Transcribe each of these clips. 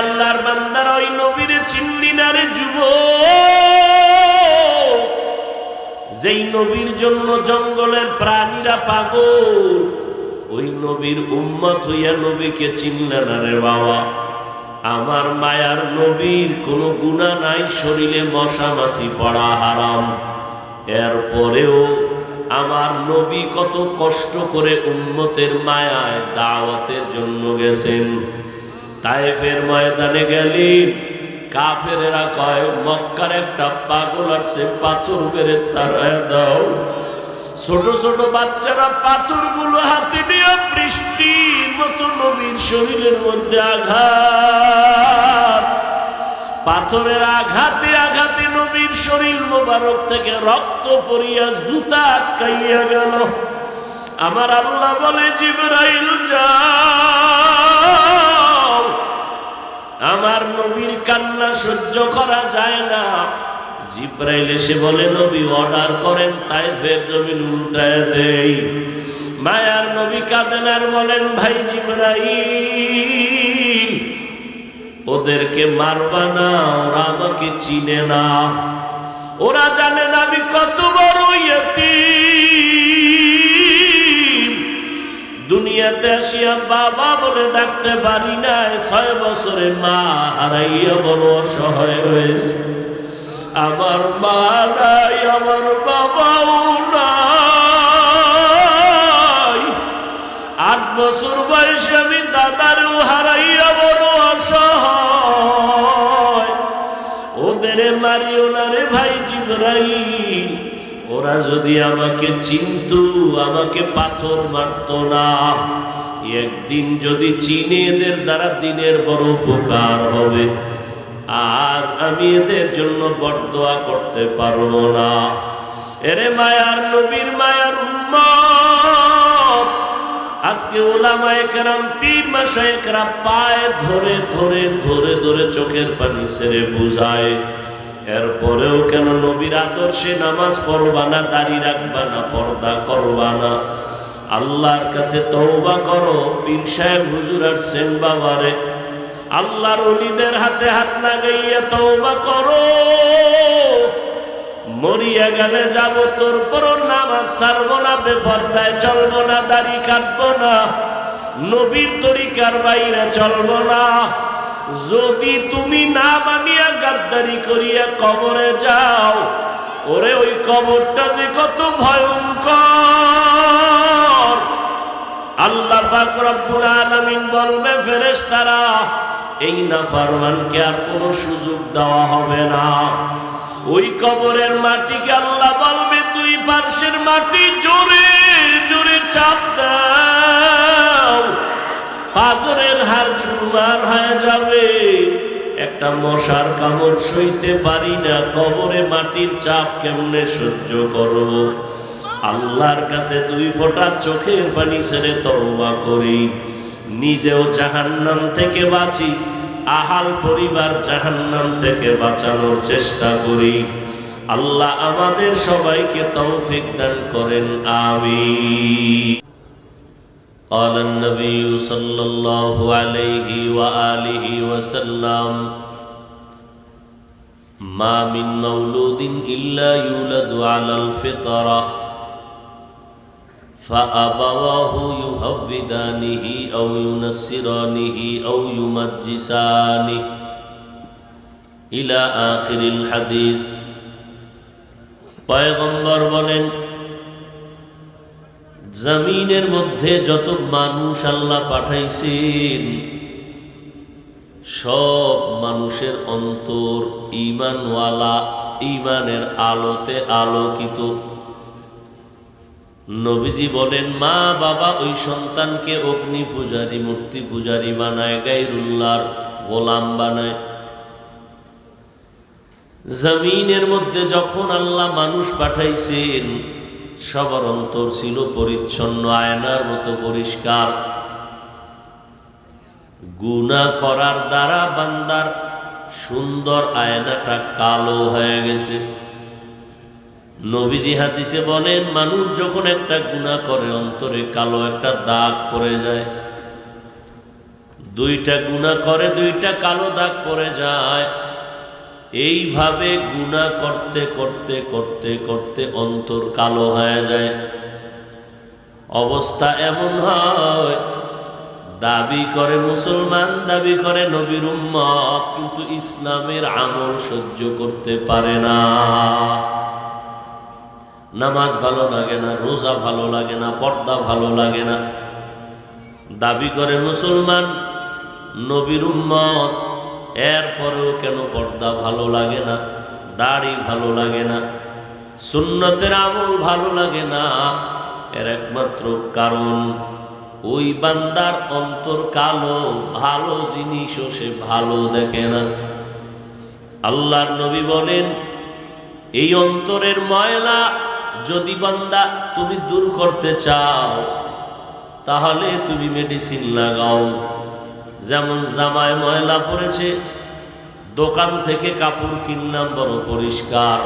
আল্লাহর বান্দার ওই নবীরে চিনলি না যুব যেই নবীর জন্য জঙ্গলের প্রাণীরা পাগল, ওই নবীর উম্মত হইয়া নবীকে চিনলে না বাবা। আমার মায়ার নবীর কোনো গুণা নাই, শরীরে মশা মাছি পড়া হারাম। এরপরেও আমার নবী কত কষ্ট করে উন্মতের মায়ায় দাওয়াতের জন্য গেছেন। তাইফের ময়দানে গেলেন কাফেরেরা কয়, মক্কার একটা পাগল আছে, পাথর বেড়ে তারায় দাও। ছোট ছোট বাচ্চারা পাথরগুলো হাতে নিয়ে বৃষ্টির মতো নবীর শরীরের মধ্যে আঘাত। পাথরের আঘাতে আঘাতে নবীর শরীর মোবারক থেকে রক্ত পরিয়া জুতা আটকাইয়া গেল। আমার আল্লাহ বলে, জিবরাইল যাও আমার নবীর কান্না সহ্য করা যায় না। জিব্রাইল এসে বলে, নবী অর্ডার করেন তাই ফের জমিন উল্টায় দেই। মায়ার নবী কাঁদেন আর বলেন, ভাই জিব্রাইল, ওদেরকে মারবা না, ওরা আমাকে চিনে না। ওরা জানে না আমি কত বড় ইয়তীম। দুনিয়াতে আসিয়া বাবা বলে ডাকতে পারি না ছয় বছরে মা হারাইয়া বড় অসহায় হয়েছে। আমার মা নাই, আমার বাবাও নাই। আট বছর বয়সে আমি দাদারও হারাইয়া বড় অসহায়। ওদের মারিও না রে ভাই জিব্রাইল। ওরা যদি আমাকে চিনতু, আমাকে পাথর মারত না। একদিন যদি চিনে এদের দ্বারা দিনের বড় উপকার হবে, আজ আমি এদের জন্য বরদোয়া করতে পারব না। এরে মায়ার নবীর মায়ার উম্মত, আজকে ওলামায়ে কেরাম, পীর মাসায়ে পায়ে ধরে ধরে ধরে ধরে চোখের পানি ছেড়ে বুঝায়। এরপরেও কেন নবীর আদর্শে নামাজ পড়বা না, দাড়ি রাখবা না, পর্দা করবা না? আল্লাহর কাছে তওবা করো। পীর সাহেব হুজুর আসছেন বাবারে। আল্লাহর অলিদের হাতে হাত লাগাইয়া তওবা করো। মরিয়া গেলে যাব, তোর পর নামাজ ছাড়বো না, বেপর্দায় চলবো না, দাড়ি কাটবো না, নবীর তরিকার বাইরে চলবো না। যদি তুমি না মানিয়া গাদ্দারি করিয়া কবরে যাও, ওরে ওই কবরটা যে কত ভয়ঙ্কর। আল্লাহ পাক রব্বুল আলামিন বলবে, ফেরেশতারা, এই নাফরমানকে আর কোনো সুযোগ দেওয়া হবে না। ওই কবরের মাটিকে আল্লাহ বলবে, দুই পার্শ্বের মাটি জোরে জোরে চাপ দাও পাথরের হার চুরমার হয়ে যাবে। একটা মশার কামড় সইতে পারি না, কবরে মাটির চাপ কেমনে সহ্য করো আল্লাহর কাছে দুই ফোঁটা চোখের পানি ছেড়ে তওবা করি। নিজেও জাহান্নাম থেকে বাঁচি, আহাল পরিবার জাহান্নাম থেকে বাঁচানোর চেষ্টা করি। আল্লাহ আমাদের সবাইকে তৌফিক দান করেন, আমিন। قال النبي صلى الله عليه وآله وسلم ما من مولود إلا يولد على الفطرة فأبواه يهودانه أو ينصرانه أو يمجسانه إلى آخر الحديث পয়গম্বর বলেন জমিনের মধ্যে যত মানুষ আল্লাহ পাঠাইছেন, সব মানুষের অন্তর ইমানওয়ালা ইমানের আলোতে আলোকিত। নবীজি বলেন, মা বাবা ওই সন্তানকে অগ্নি পূজারী মূর্তি পূজারী বানায়, গাইরুল্লাহর গোলাম বানায়। জমিনের মধ্যে যখন আল্লাহ মানুষ পাঠাইছেন সবার অন্তর ছিল পরিচ্ছন্ন, আয়নার মতো পরিষ্কার। গুণা করার দ্বারা বান্দার সুন্দর আয়নাটা কালো হয়ে গেছে। নবীজি হাদিসে বলেন, মানুষ যখন একটা গুণা করে, অন্তরে কালো একটা দাগ পড়ে যায়। দুইটা গুণা করে, দুইটা কালো দাগ পড়ে যায়। এইভাবে গুণা করতে করতে করতে করতে অন্তর কালো হয়ে যায়। অবস্থা এমন হয়, দাবি করে মুসলমান, দাবি করে নবীর উম্মত, কিন্তু ইসলামের আমল সহ্য করতে পারে না। নামাজ ভালো লাগে না, রোজা ভালো লাগে না, পর্দা ভালো লাগে না। দাবি করে মুসলমান, নবীর উম্মত এরপরেও কেন পর্দা ভালো লাগে না? দাড়ি ভালো লাগে না? সুন্নতের আমল ভালো লাগে না? এর একমাত্র কারণ, ওই বান্দার অন্তর কালো, ভালো জিনিসও সে ভালো দেখে না। আল্লাহর নবী বলেন, এই অন্তরের ময়লা যদি বান্দা তুমি দূর করতে চাও, তাহলে তুমি মেডিসিন লাগাও। যেমন জামায় ময়লা পড়েছে, দোকান থেকে কাপড় কিনলাম বড় পরিষ্কার।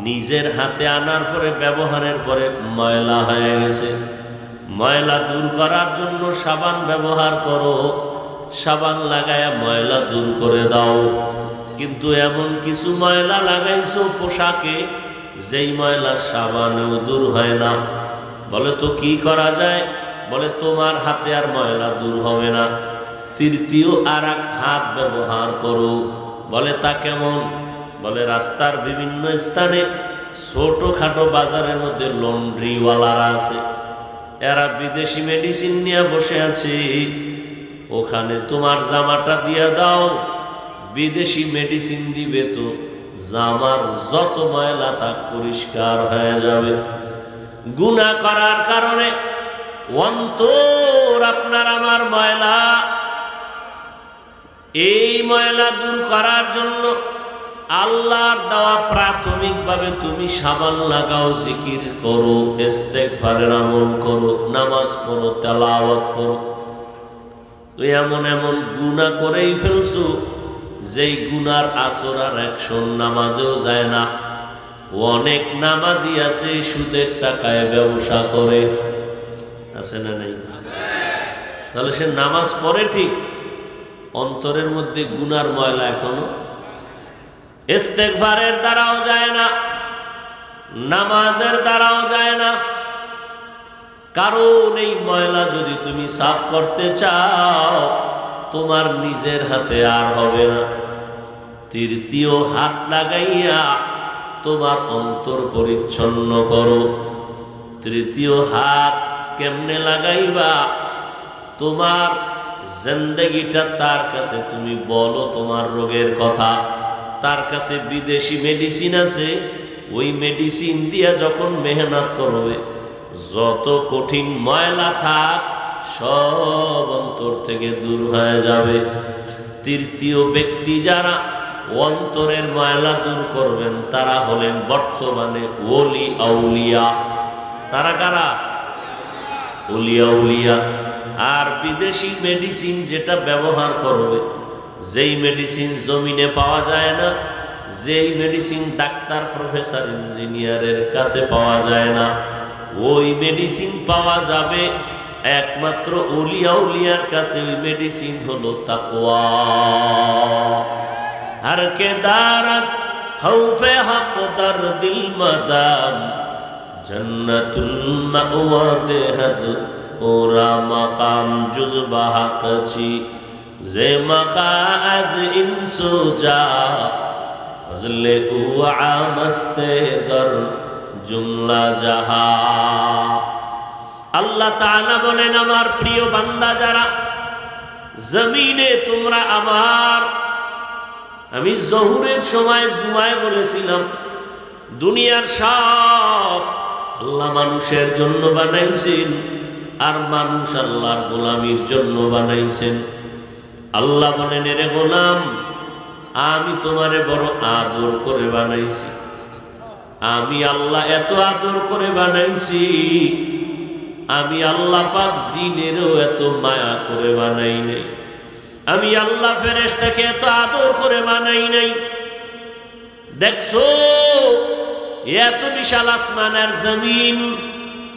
নিজের হাতে আনার পরে ব্যবহারের পরে ময়লা হয়ে গেছে। ময়লা দূর করার জন্য সাবান ব্যবহার করো। সাবান লাগায়া ময়লা দূর করে দাও। কিন্তু এমন কিছু ময়লা লাগাইছো পোশাকে, যেই ময়লা সাবানেও দূর হয় না। বলে তো কি করা যায়? বলে তোমার হাতে আর ময়লা দূর হবে না। তৃতীয় আর হাত ব্যবহার করো। বলে, তা কেমন? বলে, রাস্তার বিভিন্ন স্থানে ছোটখাটো বাজারের মধ্যে লন্ড্রিওয়ালারা আছে। এরা বিদেশি মেডিসিন নিয়ে বসে আছে। ওখানে তোমার জামাটা দিয়ে দাও। বিদেশি মেডিসিন দিবে তো জামার যত ময়লা তা পরিষ্কার হয়ে যাবে। গুণা করার কারণে অন্তর আপনার আমার ময়লা এই ময়লা দূর করার জন্য আল্লাহর দেওয়া প্রাথমিকভাবে তুমি সাবান লাগাও, জিকির করো, ইস্তেগফারের আমল করো, নামাজ পড়ো, তেলাওয়াত করো। তুই এমন এমন গুণা করেই ফেলছো, যেই গুনার আচর আর একশন নামাজেও যায় না। অনেক নামাজি আছে, সুদের টাকায় ব্যবসা করে। আছে না নাই? তাহলে সে নামাজ পড়ে ঠিক। অন্তরের মধ্যে গুনার ময়লা এখনও। ইস্তেগফারের দ্বারাও যায় না, নামাজের দ্বারাও যায় না। কারণ এই ময়লা যদি তুমি সাফ করতে চাও, তোমার নিজের হাতে আর হবে না। তৃতীয় হাত লাগাইয়া তোমার অন্তর পরিচ্ছন্ন করো। তৃতীয় হাত কেমনে লাগাইবা? তোমার জিন্দগিটা তার কাছে, তুমি বলো তোমার রোগের কথা। তার কাছে বিদেশি মেডিসিন আছে, ওই মেডিসিন দিয়া যখন মেহনত করবে, যত কঠিন ময়লা থাক, সব অন্তর থেকে দূর হয়ে যাবে। তৃতীয় ব্যক্তি যারা অন্তরের ময়লা দূর করবেন, তারা হলেন বর্তমানে ওলি আউলিয়া। তারা কারা? উলিয়া উলিয়া আর বিদেশি মেডিসিন যেটা ব্যবহার করবে, যেই মেডিসিন জমিনে পাওয়া যায় না, যেই মেডিসিন ডাক্তার প্রফেসর ইঞ্জিনিয়ারের কাছে পাওয়া যায় না, ওই মেডিসিন পাওয়া যাবে একমাত্র উলিয়াউলিয়ার কাছে। ওই মেডিসিন হলো তাকুয়া হর মাওয়া ওরা মাকাম জুজ বাহাকছি যে মাকা আজ ইনসু যা, ফজলে দর জুমলা জাহা। আল্লাহ তাআলা বলেন, আমার প্রিয় বান্দা যারা, জমিনে তোমরা আমার, আমি জহুরের সময় জুমায় বলেছিলাম, দুনিয়ার সব আল্লাহ মানুষের জন্য বানাইছেন। আর মানুষ আল্লাহর গোলামির জন্য বানাইছেন। আল্লাহ বলেন, এরে গোলাম, আমি তোমারে বড় আদর করে বানাইছি। আমি আল্লাহ এত আদর করে বানাইছি, আমি আল্লাহ পাক জিনেরও এত মায়া করে বানাই নাই। আমি আল্লাহ ফেরেশতাকে এত আদর করে বানাই নাই। দেখছ, এত বিশাল আসমান আর জমিন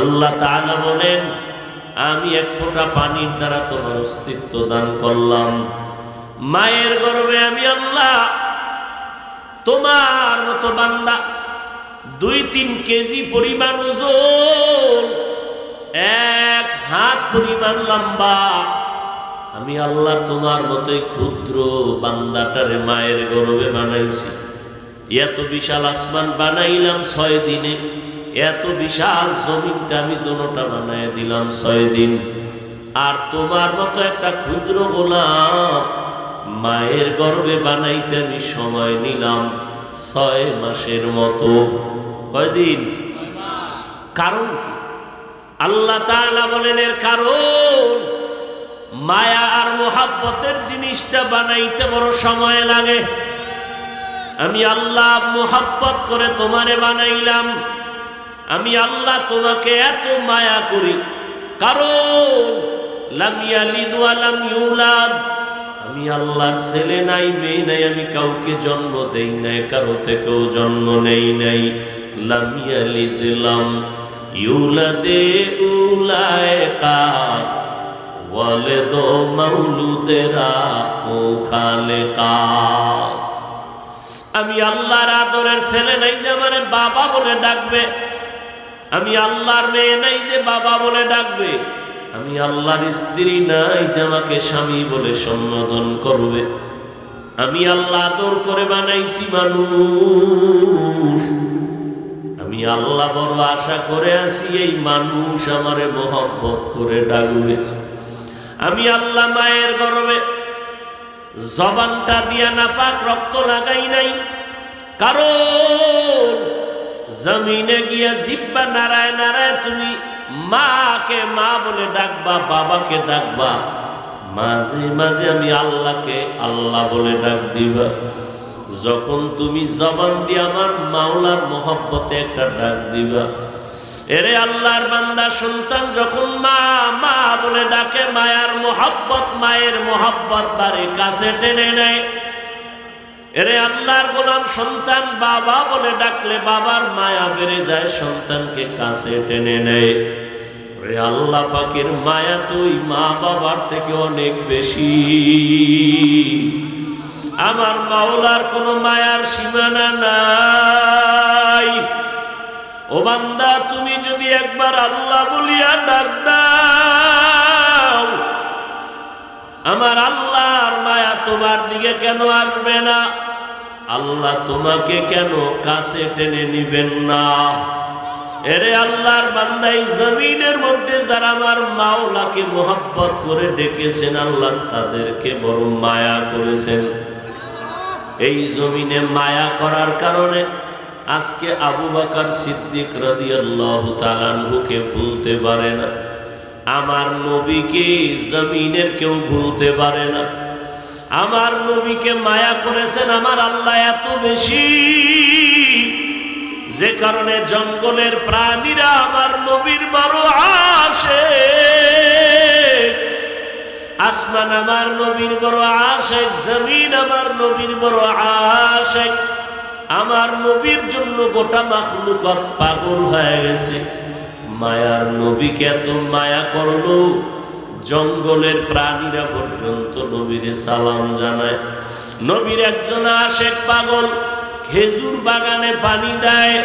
আল্লাহ তাআলা বলেন, আমি এক ফোঁটা পানির দ্বারা তোমার অস্তিত্ব দান করলাম। মায়ের গর্বে আমি আল্লাহ তোমার মতো বান্দা, দুই তিন কেজি পরিমাণ ওজন, এক হাত পরিমাণ লম্বা, আমি আল্লাহ তোমার মতোই ক্ষুদ্র বান্দাটারে মায়ের গর্বে বানাইছি। এত বিশাল আসমান বানাইলাম ছয় দিনে। এত বিশাল জমিনটা আমি দোনোটা বানাই দিলাম ছয় দিন। আর তোমার মতো একটা ক্ষুদ্র গোলাম মায়ের গর্ভে বানাইতে আমি সময় নিলাম ছয় মাসের মতো। কয়দিন কারণ কি? আল্লাহ তাআলা বলেন, এর কারণ মায়া আর মোহাব্বতের জিনিসটা বানাইতে বড় সময় লাগে। আমি আল্লাহ মোহাব্বত করে তোমারে বানাইলাম। আমি আল্লাহ তোমাকে এত মায়া করি। কারণ আমি আল্লাহর ছেলে নাই, মেয়ে নাই, আমি কাউকে জন্ম দেই নাই, কারও থেকেও জন্ম নেই নাই। লাম ইয়ালিদ লাম ইউলাদে উলায় কাস, ওয়ালিদ মাউলুদেরা ও খালে কাস। আমি আল্লাহর আদরের ছেলে নাই যে আমারে বাবা বলে ডাকবে। আমি আল্লাহর মেয়ে নাই যে বাবা বলে ডাকবে। আমি আল্লাহর স্ত্রী নাই যে আমাকে স্বামী বলে সম্বোধন করবে। আমি আল্লাহ আদর করে বানাইছি মানুষ। আমি আল্লাহ বড় আশা করে আছি এই মানুষ আমারে মোহব্বত করে ডাকবে। আমি আল্লাহ মায়ের গর্বে জবানটা দিয়া না পাক রক্ত লাগাই নাই। কারণ জমিনে গিয়া জিব্বা নারায় নারায় তুমি মাকে, মা বলে ডাকবা, বাবাকে ডাকবা। মাঝে মাঝে আমি আল্লাহকে আল্লাহ বলে ডাক দিবা। যখন তুমি জবান দিয়ে আমার মাওলার মহব্বতে একটা ডাক দিবা, এরে আল্লাহর বান্দা, সন্তান, যখন মা মা বলে ডাকে, মায়ার মোহাব্বত, মায়ের মোহাব্বত বাড়ি কাছে টেনে নেয়। এরে আল্লাহর গোলাম সন্তান বাবা বলে ডাকলে বাবার মায়া বেড়ে যায়, সন্তানকে কাছে টেনে নেয়। রে আল্লাহ পাকের মায়া তুই মা বাবার থেকে অনেক বেশি। আমার মাওলার কোনো মায়ার সীমানা নাই। ও বান্দা, তুমি যদি একবার আল্লাহ বলিয়া ডাক দাও। আমার আল্লাহর মায়া তোমার দিকে কেন আসবে না? আল্লাহ তোমাকে কেন কাছে টেনে নিবেন না? এরে আল্লাহর বান্দাই জমিনের মধ্যে যারা আমার মাওলাকে মোহাব্বত করে ডেকেছেন, আল্লাহ তাদেরকে বড় মায়া করেছেন। এই জমিনে মায়া করার কারণে আজকে আবু বাকার সিদ্দিক রাদিয়াল্লাহু তাআলাকে ভুলতে পারে না। আমার নবীকে জমিনের কেউ ভুলতে পারে না। আমার নবীকে মায়া করেছেন আমার আল্লাহ এত বেশি। যে কারণে জঙ্গলের প্রাণীরা আমার নবীর বড় আসে। আসমান আমার নবীর বড় আশেক জমিন আমার নবীর বড় আশেক আমার নবীর জন্য গোটা মাখলুকত পাগল হয়ে গেছে। মায়ার নবীকে এত মায়া করল, জঙ্গলের প্রাণীরা পর্যন্ত নবীরে সালাম জানায়। নবীর একজন আশেক পাগল খেজুর বাগানে পানি দেয়।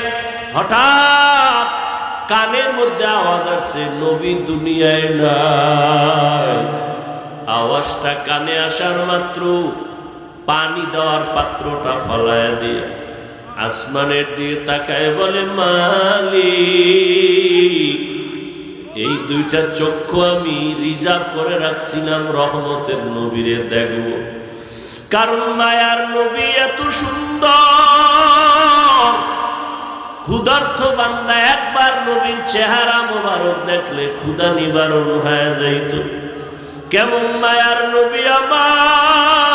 হঠাৎ কানের মধ্যে আওয়াজ আসছে নবী দুনিয়ায় নাই। আওয়াজটা কানে আসার মাত্র পানি দেওয়ার পাত্রটা ফলায় দিয়ে আসমানের দিয়ে তাকায় বলে মালি এই দুইটা চক্ষু আমি রিজার্ভ করে রাখছিলাম রহমতের নবীরে দেখব। কারণ মায়ার নবী এত সুন্দর। ক্ষুধার্থ বান্দা একবার নবীর চেহারা মোবারক দেখলে ক্ষুধা নিবারণ হয়ে যাইত। কেমন মায়ার নবী আমার?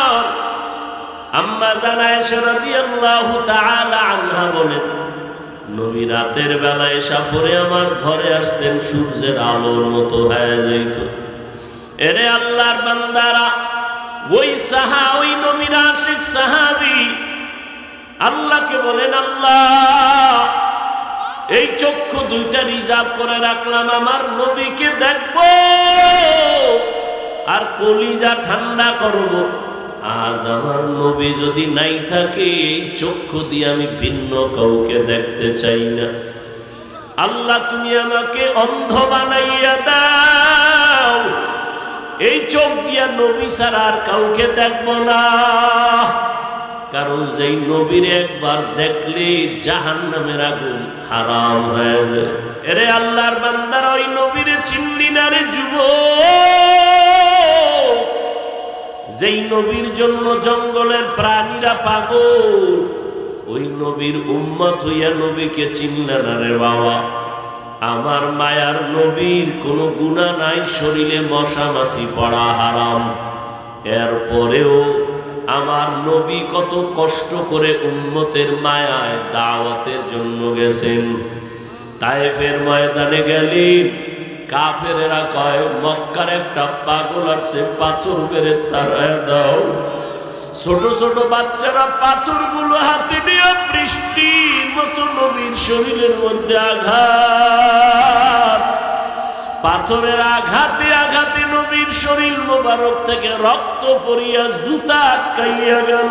আম্মা জানায় সরাদি আল্লাহ আনহা বলেন নবী রাতের বেলা এসা পরে আমার ঘরে আসতেন, সূর্যের আলোর মতো হয়ে যাইত। এরে আল্লাহর বান্দারা, ওই সাহা, ওই নবীর আশিক সাহাবি, আল্লাহকে বলেন, আল্লাহ, এই চক্ষু দুইটা রিজার্ভ করে রাখলাম, আমার নবীকে দেখব আর কলিজা ঠান্ডা করব। আজ আমার নবী যদি নাই থাকে এই চক্ষু দিয়ে আমি ভিন্ন কাউকে দেখতে চাই না। আল্লাহ, তুমি আমাকে অন্ধ বানাইয়া দাও। এই চোখ দিয়া নবী ছাড়া আর কাউকে দেখব না। কারণ যেই নবীর একবার দেখলে জাহান নামের আগুন হারাম হয়ে যায়। এরে আল্লাহর বান্দার ওই নবীরে চিনলি না রে যুব যেই নবীর জন্য জঙ্গলের প্রাণীরা পাগল, ওই নবীর উম্মত হইয়া নবীকে চিনলে না রে বাবা। আমার মায়ার নবীর কোনো গুণা নাই শরীরে মশা মাছি পড়া হারাম। এরপরেও আমার নবী কত কষ্ট করে উন্মতের মায়ায় দাওয়াতের জন্য গেছেন। তাইফের ময়দানে গেলেন কাফেরেরা কয়, মক্কার একটা পাগল আছে, পাথর বেড়ে তারায় দাও। ছোট ছোট বাচ্চারা পাথরগুলো হাতে নিয়ে বৃষ্টির মতো নবীর শরীরের মধ্যে আঘাত। পাথরের আঘাতে আঘাতে নবীর শরীর মোবারক থেকে রক্ত পরিয়া জুতা আটকাইয়া গেল।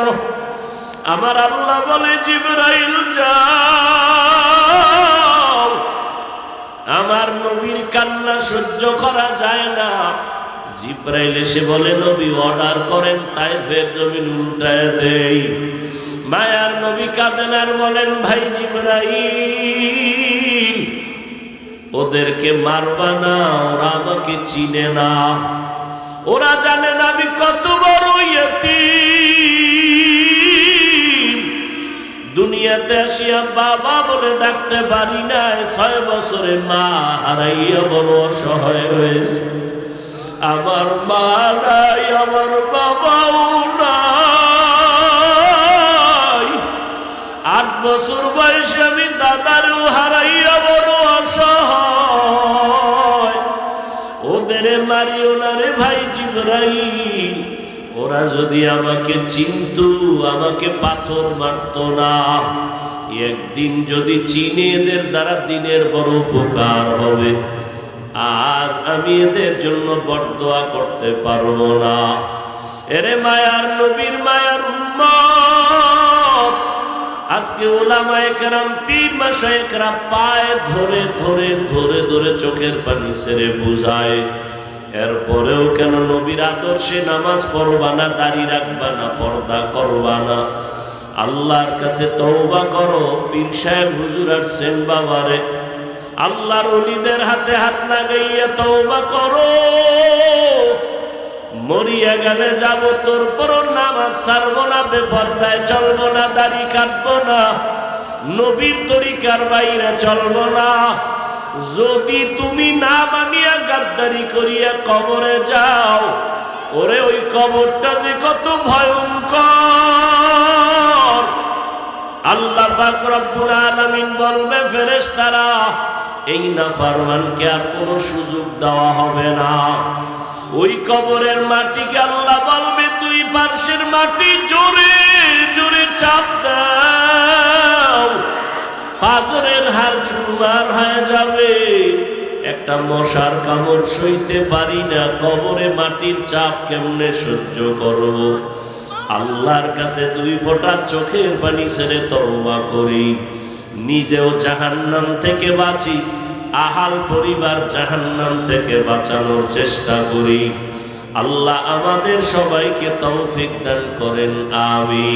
আমার আল্লাহ বলে, জিবরাইল যাও আমার নবীর কান্না সহ্য করা যায় না। জিব্রাইল এসে বলে, নবী অর্ডার করেন তাই ফের জমিন উল্টায় দেই। মায়ার নবী কাঁদেন আর বলেন, ভাই জিব্রাইল, ওদেরকে মারবা না, ওরা আমাকে চিনে না। ওরা জানে না আমি কত বড় ইয়তীম। দুনিয়াতে আসিয়া বাবা বলে ডাকতে পারি না ছয় বছরে মা হারাইয়া বড় অসহায় হয়েছে। আমার মা নাই, আমার বাবাও নাই। আট বছর বয়সে আমি দাদারও হারাইয়া বড় অসহায়। ওদের মারিও না রে ভাই জিব্রাইল। ওরা যদি আমাকে চিনতু, আমাকে পাথর মারতো না। একদিন যদি চিনে এদের দ্বারা দিনের বড় উপকার হবে, আজ আমি এদের জন্য বরদোয়া করতে পারব না। এরে মায়ার নবীর মায়ার উম্মত, আজকে ওলামায়ে কেরাম, পীর মাসায়ে পায়ে ধরে ধরে ধরে ধরে চোখের পানি ছেড়ে বুঝায়। এরপরেও কেন নবীর আদর্শে নামাজ পড়বা না, দাড়ি রাখবা না, পর্দা করবা না? আল্লাহর কাছে তওবা করো, পীর সাহেব হুজুর আসছেন বাবারে। আল্লাহর অলিদের হাতে হাত লাগাইয়া তওবা করো। মরিয়া গেলে যাব, তোর পর নামাজ ছাড়বো না, বেপর্দায় চলবো না, দাড়ি কাটবো না, নবীর তরিকার বাইরে চলবো না। যদি তুমি না মানিয়া গাদ্দারি করিয়া কবরে যাও, ওরে ওই কবরটা যে কত ভয়ঙ্কর। আল্লাহ পাক রব্বুল আলামিন বলবে, ফেরেশতারা, এই না নাফরমানকে আর কোনো সুযোগ দেওয়া হবে না। ওই কবরের মাটিকে আল্লাহ বলবে, দুই পার্শ্বের মাটি জোরে জোরে চাপ দাও পাজরের হার চুরমার হয়ে যাবে। একটা মশার কামড় সইতে পারি না, কবরে মাটির চাপ কেমনে সহ্য করব? আল্লাহর কাছে দুই ফোঁটা চোখের পানি ছেড়ে তওবা করি। নিজেও জাহান্নাম থেকে বাঁচি, আহাল পরিবার জাহান্নাম থেকে বাঁচানোর চেষ্টা করি। আল্লাহ আমাদের সবাইকে তৌফিক দান করেন আমি